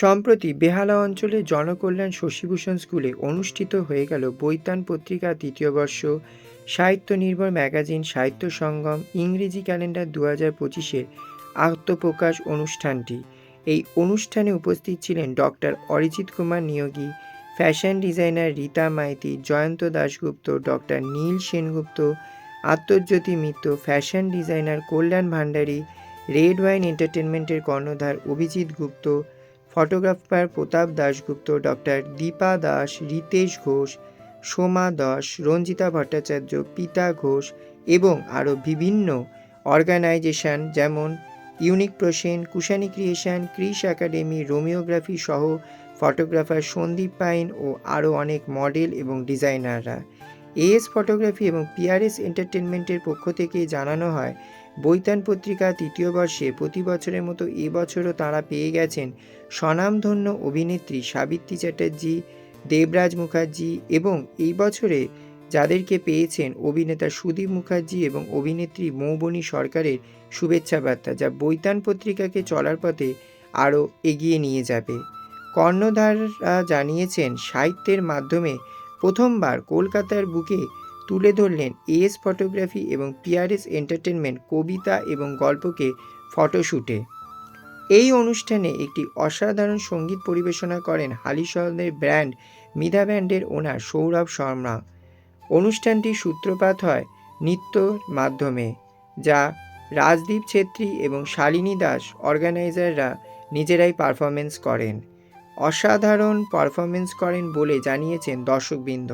সম্প্রতি বেহালা অঞ্চলের জনকল্যাণ শশীভূষণ স্কুলে অনুষ্ঠিত হয়ে গেল বৈতান পত্রিকা তৃতীয় বর্ষ, সাহিত্য নির্ভর ম্যাগাজিন, সাহিত্য সঙ্গম, ইংরেজি ক্যালেন্ডার দু হাজার পঁচিশের আত্মপ্রকাশ অনুষ্ঠানটি। এই অনুষ্ঠানে উপস্থিত ছিলেন doctor Arijit Kumar Niyogi, fashion designer Rita Maiti, Jayanta Dasgupta, doctor Neel Sengupta, Atmajyoti Mitra, fashion designer Kalyan Bhandari red wine এন্টারটেনমেন্টের কর্ণধার অভিজিৎ গুপ্ত ফটোগ্রাফার প্রতাপ দাশগুপ্ত, ডক্টর দীপা দাস রিতেশ ঘোষ, সোমা দাস রঞ্জিতা ভট্টাচার্য, পিতা ঘোষ এবং আরও বিভিন্ন অর্গানাইজেশন যেমন ইউনিক প্রসেন, Kushani creation Chris academy, Romeography সহ ফটোগ্রাফার সন্দীপ পাইন ও আরও অনেক মডেল এবং ডিজাইনাররা। এএস ফটোগ্রাফি এবং পিআরএস এন্টারটেনমেন্টের পক্ষ থেকে জানানো হয় বৈতান পত্রিকা তৃতীয় বর্ষে প্রতি বছরের মতো এবছরও তাঁরা পেয়ে গেছেন স্বনামধন্য অভিনেত্রী সাবিত্রী চ্যাটার্জি, দেবরাজ মুখার্জি এবং এই বছরে যাদেরকে পেয়েছেন অভিনেতা সুদীপ মুখার্জি এবং অভিনেত্রী মৌবনী সরকারের শুভেচ্ছা বার্তা, যা বৈতান পত্রিকাকে চলার পথে আরও এগিয়ে নিয়ে যাবে। কর্ণধাররা জানিয়েছেন, সাহিত্যের মাধ্যমে প্রথমবার কলকাতার বুকে তুলে ধরলেন এএস ফটোগ্রাফি এবং পিআরএস এন্টারটেনমেন্ট কবিতা এবং গল্পকে ফটোশ্যুটে এই অনুষ্ঠানে একটি অসাধারণ সংগীত পরিবেশনা করেন হালিশহরের ব্র্যান্ড মিধা ব্যান্ডের ওনার সৌরভ শর্মা। অনুষ্ঠানটি সূত্রপাত হয় নৃত্যর মাধ্যমে, যা রাজদীপ ছেত্রী এবং শালিনী দাস অর্গানাইজাররা নিজেরাই পারফরমেন্স করেন। অসাধারণ পারফরমেন্স করেন বলে জানিয়েছেন দর্শকবৃন্দ।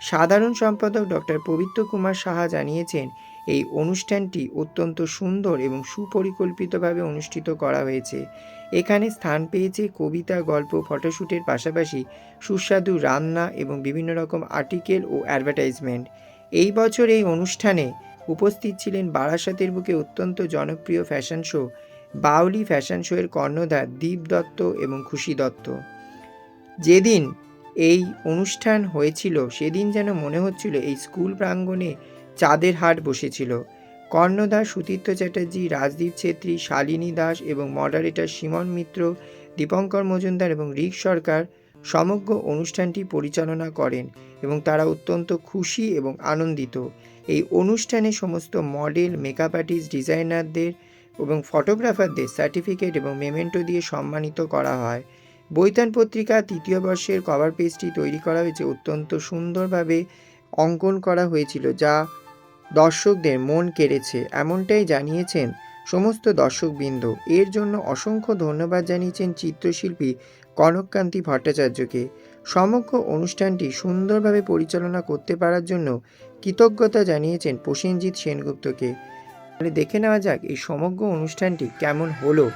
সাধারণ সম্পাদক ডক্টর পবিত্র কুমার সাহা জানিয়েছেন, এই অনুষ্ঠানটি অত্যন্ত সুন্দর এবং সুপরিকল্পিতভাবে অনুষ্ঠিত করা হয়েছে। এখানে স্থান পেয়েছে কবিতা, গল্প ফটোশ্যুটের পাশাপাশি সুস্বাদু রান্না এবং বিভিন্ন রকম আর্টিকেল ও অ্যাডভার্টাইজমেন্ট। এই বছর এই অনুষ্ঠানে উপস্থিত ছিলেন বারাসাতের বুকে অত্যন্ত জনপ্রিয় ফ্যাশন শো, বাউলি ফ্যাশন শোয়ের কর্ণধার দীপ দত্ত এবং খুশি দত্ত। যেদিন এই অনুষ্ঠান হয়েছিল, সেদিন যেন মনে হচ্ছিল এই স্কুল প্রাঙ্গণে চাঁদের হাট বসেছিল। কর্ণধার সুতীর্থ চ্যাটার্জি, রাজদীপ ছেত্রী, শালিনী দাস এবং মডারেটর সীমন মিত্র, দীপঙ্কর মজুমদার এবং রিক সরকার সমগ্র অনুষ্ঠানটি পরিচালনা করেন এবং তারা অত্যন্ত খুশি এবং আনন্দিত। এই অনুষ্ঠানে সমস্ত মডেল মেকআপ আর্টিস্ট ডিজাইনারদের এবং ফটোগ্রাফারদের সার্টিফিকেট এবং মেমেন্টো দিয়ে সম্মানিত করা হয়। বৈতান পত্রিকা তৃতীয় বর্ষের কভার পেজটি তৈরি করা হয়েছে অত্যন্ত সুন্দরভাবে অঙ্কন করা হয়েছিল, যা দর্শকদের মন কেড়েছে। এমনটাই জানিয়েছেন সমস্ত দর্শকবৃন্দ। এর জন্য অসংখ্য ধন্যবাদ জানিয়েছেন চিত্রশিল্পী কনককান্তি ভট্টাচার্যকে। সমগ্র অনুষ্ঠানটি সুন্দরভাবে পরিচালনা করতে পারার জন্য কৃতজ্ঞতা জানিয়েছেন প্রসেনজিৎ সেনগুপ্তকে। দেখে নেওয়া যাক এই সমগ্র অনুষ্ঠানটি কেমন হলো।